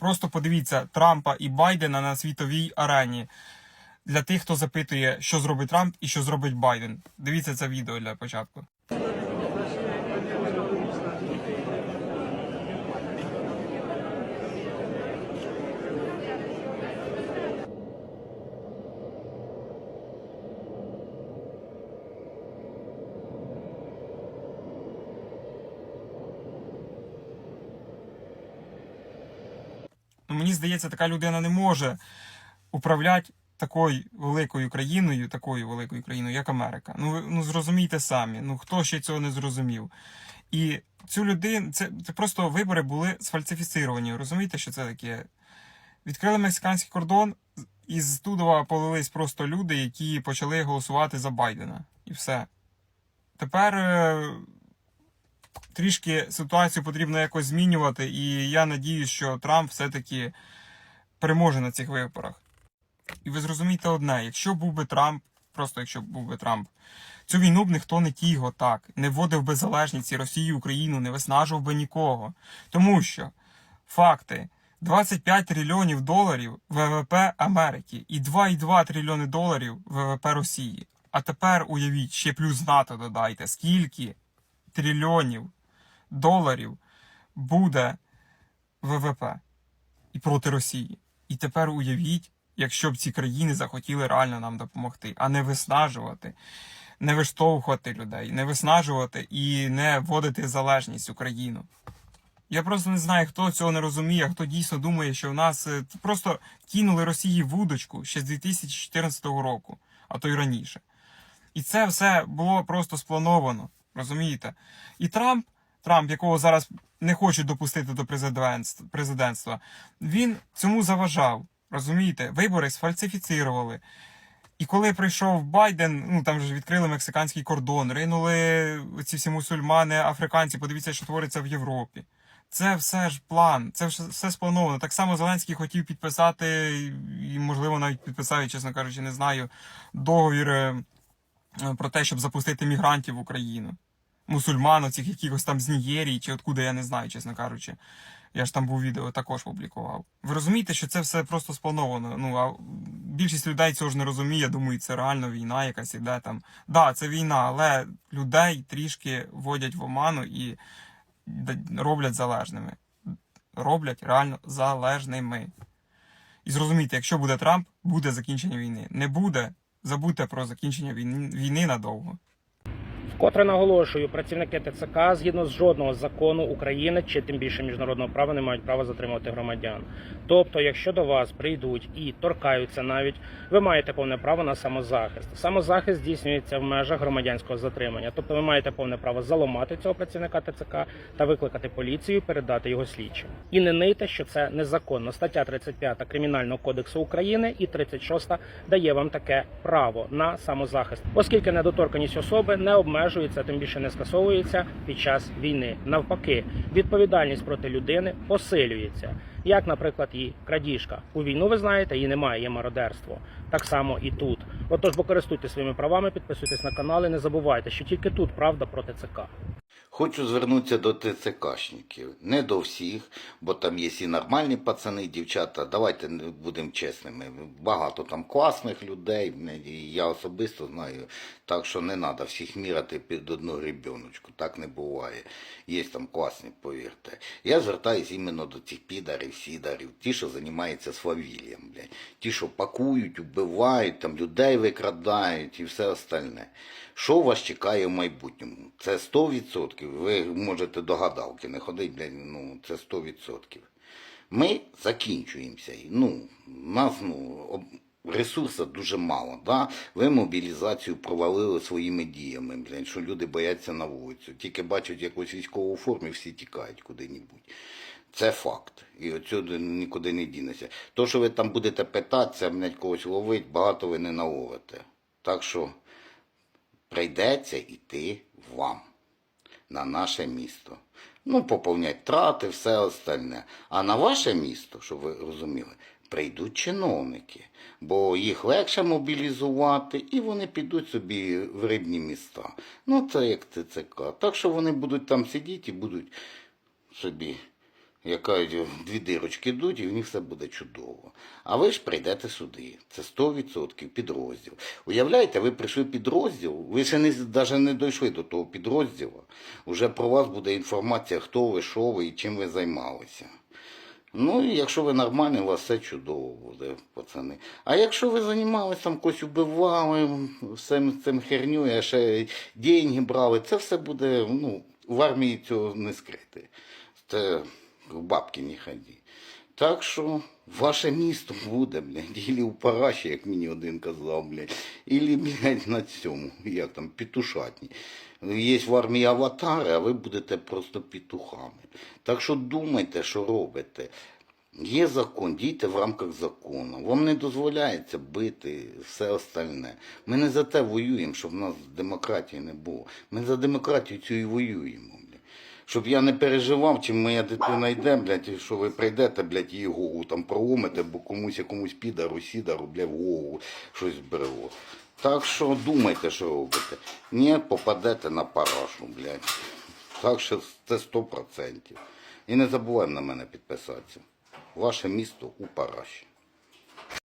Просто подивіться Трампа і Байдена на світовій арені. Для тих, хто запитує, що зробить Трамп і що зробить Байден. Дивіться це відео для початку. Ну, мені здається, така людина не може управляти такою великою країною, такою великою країною, як Америка. Ну, ви ну зрозумійте самі. Ну хто ще цього не зрозумів? І цю людину, це, це просто вибори були сфальсифіціровані. Розумієте, що це таке? Відкрили мексиканський кордон, і з Тудова полились просто люди, які почали голосувати за Байдена. І все. Тепер е, трішки ситуацію потрібно якось змінювати, і я надіюсь, що Трамп все-таки переможе на цих виборах. І ви зрозумієте одне: якщо був би Трамп, просто якщо був би Трамп, цю війну б ніхто не тіго так, не вводив би залежність і Росію, Україну, не виснажував би нікого. Тому що факти. 25 трильйонів доларів ВВП Америки і 2,2 трильйони доларів ВВП Росії. А тепер уявіть, ще плюс НАТО додайте, скільки трильйонів доларів буде ВВП і проти Росії. І тепер уявіть, якщо б ці країни захотіли реально нам допомогти, а не виснажувати, не виштовхувати людей, не виснажувати і не вводити залежність Україну. Я просто не знаю, хто цього не розуміє, хто дійсно думає, що в нас е, просто кинули Росії вудочку ще з 2014 року, а то й раніше. І це все було просто сплановано, розумієте? І Трамп, Трамп, якого зараз не хочуть допустити до президентства, він цьому заважав. Розумієте? Вибори сфальсифіцірували. І коли прийшов Байден, ну там же відкрили мексиканський кордон, ринули ці всі мусульмани, африканці, подивіться, що твориться в Європі. Це все ж план, це все, сплановано. Так само Зеленський хотів підписати, і, можливо, навіть підписав, чесно кажучи, не знаю, договір е, про те, щоб запустити мігрантів в Україну. Мусульман, оцих якихось там з Нігерії чи откуда, я не знаю, чесно кажучи. Я ж там був відео також публікував. Ви розумієте, що це все просто сплановано. Ну а більшість людей цього ж не розуміє. Думають, це реально війна якась іде там. Да, це війна, але людей трішки вводять в оману і роблять залежними. Роблять реально залежними. І зрозумійте, якщо буде Трамп, буде закінчення війни. Не буде, забудьте про закінчення війни надовго. Вкотре наголошую, працівники ТЦК згідно з жодного закону України чи тим більше міжнародного права не мають права затримувати громадян. Тобто, якщо до вас прийдуть і торкаються навіть, ви маєте повне право на самозахист. Самозахист здійснюється в межах громадянського затримання. Тобто, ви маєте повне право заламати цього працівника ТЦК та викликати поліцію, передати його слідчим. І не нийте, що це незаконно. Стаття 35 Кримінального кодексу України і 36 дає вам таке право на самозахист, оскільки недоторканість особи не обмежується, тим більше не скасовується під час війни. Навпаки, відповідальність проти людини посилюється. Як, наприклад, і крадіжка. У війну ви знаєте, її немає, є мародерство. Так само і тут. Отож, бо користуйтесь своїми правами, підписуйтесь на канал і не забувайте, що тільки тут правда проти ТЦК. Хочу звернутися до ТЦКшників. Не до всіх, бо там є і нормальні пацани, дівчата. Давайте будемо чесними. Багато там класних людей. Я особисто знаю. Так що не треба всіх міряти під одну гребіночку. Так не буває. Є там класні, повірте. Я звертаюсь іменно до цих підарів, сідарів, ті, що займаються свавіллям. Ті, що пакують, вбивають, там людей викрадають і все остальне. Що вас чекає в майбутньому? Це 100%. Ви можете до гадалки не ходити, блядь, ну це 100%. Ми закінчуємося. Ну, нас ну, ресурсу дуже мало. Да? Ви мобілізацію провалили своїми діями, блядь, що люди бояться на вулицю. Тільки бачать якусь військову форму, всі тікають куди-небудь. Це факт. І отсюди нікуди не дінеться. То, що ви там будете питатися, блядь, когось ловить, багато ви не наловите. Так що прийдеться йти вам на наше місто. Ну, поповнять трати, все остальне. А на ваше місто, щоб ви розуміли, прийдуть чиновники, бо їх легше мобілізувати, і вони підуть собі в рибні міста. Ну, це як ТЦК. Так що вони будуть там сидіти і будуть собі яка дві дирочки йдуть, і в них все буде чудово. А ви ж прийдете сюди. Це 100% підрозділ. Уявляєте, ви прийшли підрозділ, ви ще не, навіть не дійшли до того підрозділу. Уже про вас буде інформація, хто ви, що ви і чим ви займалися. Ну, і якщо ви нормальні, у вас все чудово буде, пацани. А якщо ви займалися там когось убивали, всім цим херню, а ще деньги брали, це все буде, ну, в армії цього не скрити. Це в бабки не ході. Так що ваше місто буде, блядь, ілі у параші, як мені один казав, блядь, ілі, блядь, на цьому, як там, петушатні. Є в армії аватари, а ви будете просто петухами. Так що думайте, що робите. Є закон, дійте в рамках закону. Вам не дозволяється бити все остальне. Ми не за те воюємо, щоб в нас демократії не було. Ми за демократію цю і воюємо. Щоб я не переживав, чим моя дитина йде, блядь, і що ви прийдете, блядь, її голову там проломите, бо комусь якомусь підару, сідару, блядь, в голову щось брело. Так що думайте, що робите. Ні, попадете на парашу, блядь. Так що це 100%. І не забувайте на мене підписатися. Ваше місто у параші.